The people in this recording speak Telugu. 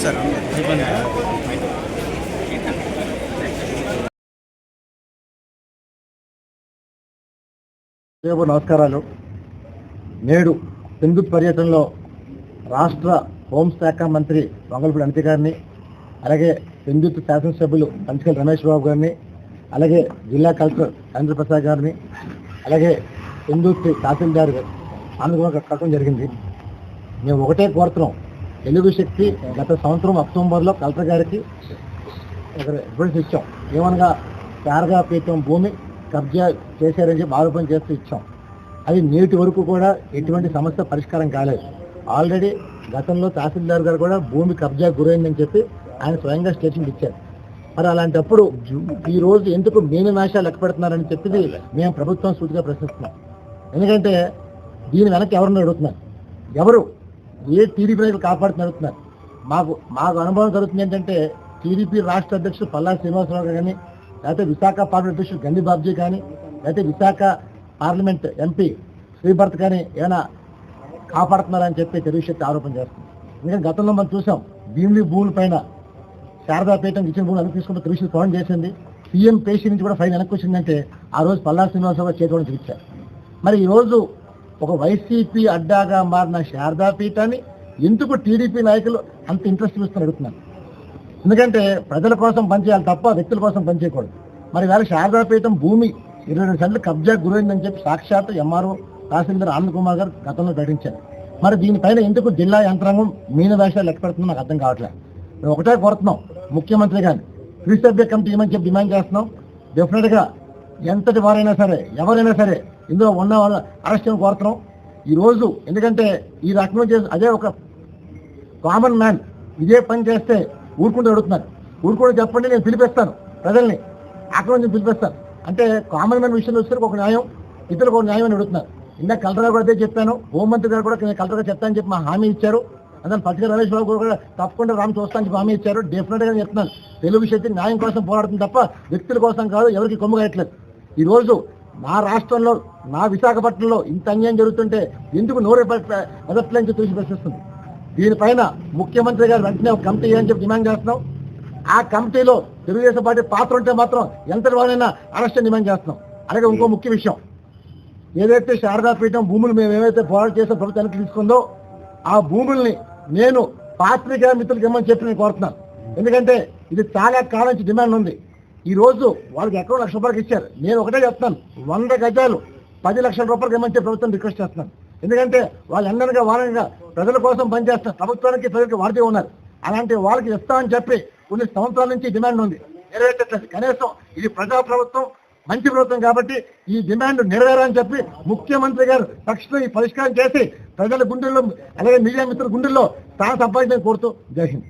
Sir, I'm going to go to the hospital. రేపు నమస్కారాలు. నేడు సింధు పర్యటనలో రాష్ట్ర హోంశాఖ మంత్రి వంగలపూడి అనిత గారిని అలాగే సింధుత్ శాసనసభ్యులు పంచకల్ రమేష్ బాబు గారిని అలాగే జిల్లా కలెక్టర్ చంద్రప్రసాద్ గారిని అలాగే సింధుత్ తహసీల్దార్ ఆంధ్రప్రదేశ్ కట్టడం జరిగింది. మేము ఒకటే కోరుతున్నాం. తెలుగు శక్తి గత సంవత్సరం అక్టోబర్లో కలెక్టర్ గారికి ఒక రిఫరెన్స్ ఇచ్చాం. ఏమనగా శారదా పీఠం భూమి కబ్జా చేశారని చెప్పి ఆరోపణ చేస్తూ ఇచ్చాం. అది నేటి వరకు కూడా ఎటువంటి సమస్య పరిష్కారం కాలేదు. ఆల్రెడీ గతంలో తహసీల్దార్ గారు కూడా భూమి కబ్జా గురైందని చెప్పి ఆయన స్వయంగా స్టేట్మెంట్ ఇచ్చారు. మరి అలాంటప్పుడు ఈ రోజు ఎందుకు మేమే నాశాలు లెక్క పెడుతున్నారని చెప్పింది మేము ప్రభుత్వం సూటిగా ప్రశ్నిస్తున్నాం. ఎందుకంటే దీని వెనక్కి ఎవరిని అడుగుతున్నారు? ఎవరు? ఏ టీడీపీ నాయకులు కాపాడుతున్న అడుగుతున్నారు? మాకు మాకు అనుభవం జరుగుతుంది ఏంటంటే టీడీపీ రాష్ట్ర అధ్యక్షుడు పల్లా శ్రీనివాసరావు గారు కానీ లేకపోతే విశాఖ పార్లమెంట్ అధ్యక్షుడు గండి బాబ్జీ కానీ లేకపోతే విశాఖ పార్లమెంట్ ఎంపీ శ్రీభర్త్ కానీ ఏమైనా కాపాడుతున్నారని చెప్పి తెలుగుశక్తి ఆరోపణ చేస్తుంది. ఎందుకంటే గతంలో మనం చూసాం భీమిలి భూముల పైన శారదాపేటం ఇచ్చిన భూములు అన్ని తీసుకుంటూ తెలుగుశక్తి ఫోన్ చేసింది. సీఎం పేషి నుంచి కూడా ఫైన్ వెనక్కి వచ్చిందంటే ఆ రోజు పల్లా శ్రీనివాసరావు గారు చేతిలో చూపించారు మరి ఈ రోజు ఒక వైసీపీ అడ్డాగా మారిన శారదాపీఠాన్ని ఎందుకు టీడీపీ నాయకులు అంత ఇంట్రెస్ట్ చూస్తున్నారు అడుగుతున్నారు? ఎందుకంటే ప్రజల కోసం పనిచేయాలి తప్ప వ్యక్తుల కోసం పనిచేయకూడదు మరి వేళ శారదాపీఠం భూమి ఇరవై రెండు సెంట్లు కబ్జా గురైందని చెప్పి సాక్షాత్ ఎంఆర్ఓ తహసీల్దార్ ఆనంద్ కుమార్ గారు గతంలో ప్రకటించారు. మరి దీనిపైన ఎందుకు జిల్లా యంత్రాంగం మీన వేషాలు లెక్క పెడుతుందో నాకు అర్థం కావట్లేదు. మేము ఒకటే కోరుతున్నాం. ముఖ్యమంత్రి గారిని త్రిసభ్య కమిటీ ఏమని చెప్పి డిమాండ్ చేస్తున్నాం. డెఫినెట్గా ఎంతటి వారైనా సరే ఎవరైనా సరే ఇందులో ఉన్న వాళ్ళ అరెస్ట్ కోరుతున్నాం. ఈరోజు ఎందుకంటే ఈ రకం చేసి అదే ఒక కామన్ మ్యాన్ ఇదే పని చేస్తే ఊరుకుంటూ అడుగుతున్నారు. ఊరుకుంటూ చెప్పండి నేను పిలిపిస్తాను ప్రజల్ని. ఆక్రమణ పిలిపిస్తాను. అంటే కామన్ మ్యాన్ విషయంలో వచ్చేసరికి ఒక న్యాయం ఇతరులకు ఒక న్యాయం అని అడుగుతున్నారు. ఇందాక కలెక్టర్ గారు కూడా అదే చెప్పాను హోంమంత్రి గారు కూడా నేను కలెక్టర్ చెప్తానని చెప్పి మా హామీ ఇచ్చారు. అందులో పత్రిక రమేష్ బాబు కూడా తప్పకుండా రామ్ చూస్తాను చెప్పి హామీ ఇచ్చారు. డెఫినెట్గా చెప్తున్నాను. తెలుగు శక్తి న్యాయం కోసం పోరాడుతుంది తప్ప వ్యక్తుల కోసం కాదు ఎవరికి కొమ్ము కాయట్లేదు. ఈ రోజు నా రాష్ట్రంలో నా విశాఖపట్నంలో ఇంత అన్యాయం జరుగుతుంటే ఎందుకు నోరు ఎదట్లని చెప్పి ప్రశ్నిస్తుంది? దీనిపైన ముఖ్యమంత్రి గారు వెంటనే ఒక కమిటీ అని చెప్పి డిమాండ్ చేస్తున్నాం. ఆ కమిటీలో తెలుగుదేశం పార్టీ పాత్ర ఉంటే మాత్రం ఎంత వాళ్ళైనా అరెస్ట్ డిమాండ్ చేస్తున్నాం. అలాగే ఇంకో ముఖ్య విషయం. ఏదైతే శారదాపీఠం భూములు మేము ఏవైతే పోరాటం చేసే ప్రభుత్వానికి తీసుకుందో ఆ భూముల్ని నేను పాత్రికా మిత్రులకి ఇమ్మని చెప్పి నేను కోరుతున్నాను. ఎందుకంటే ఇది చాలా కాలం నుంచి డిమాండ్ ఉంది. ఈ రోజు వాళ్ళకి ఎక్కడో లక్ష రూపాయలకి ఇచ్చారు. నేను ఒకటే చెప్తాను వంద గజాలు పది లక్షల రూపాయలకి ఇమ్మని చెప్పి ప్రభుత్వం రిక్వెస్ట్ చేస్తున్నాను. ఎందుకంటే వాళ్ళు ఎండనగా వారంగా ప్రజల కోసం పనిచేస్తున్న ప్రభుత్వానికి ప్రజలకు వాడుతూ ఉన్నారు. అలాంటి వాళ్ళకి ఇస్తామని చెప్పి కొన్ని సంవత్సరాల నుంచి డిమాండ్ ఉంది. నెరవేర్చట్లేదు. కనీసం ఇది ప్రజా ప్రభుత్వం మంచి ప్రభుత్వం కాబట్టి ఈ డిమాండ్ నెరవేరని చెప్పి ముఖ్యమంత్రి గారు తక్షణం ఈ పరిష్కారం చేసి ప్రజల గుండెల్లో అలాగే మీడియా మిత్రుల గుండెల్లో తాను సంపాదించని కోరుతూ జై హింద్.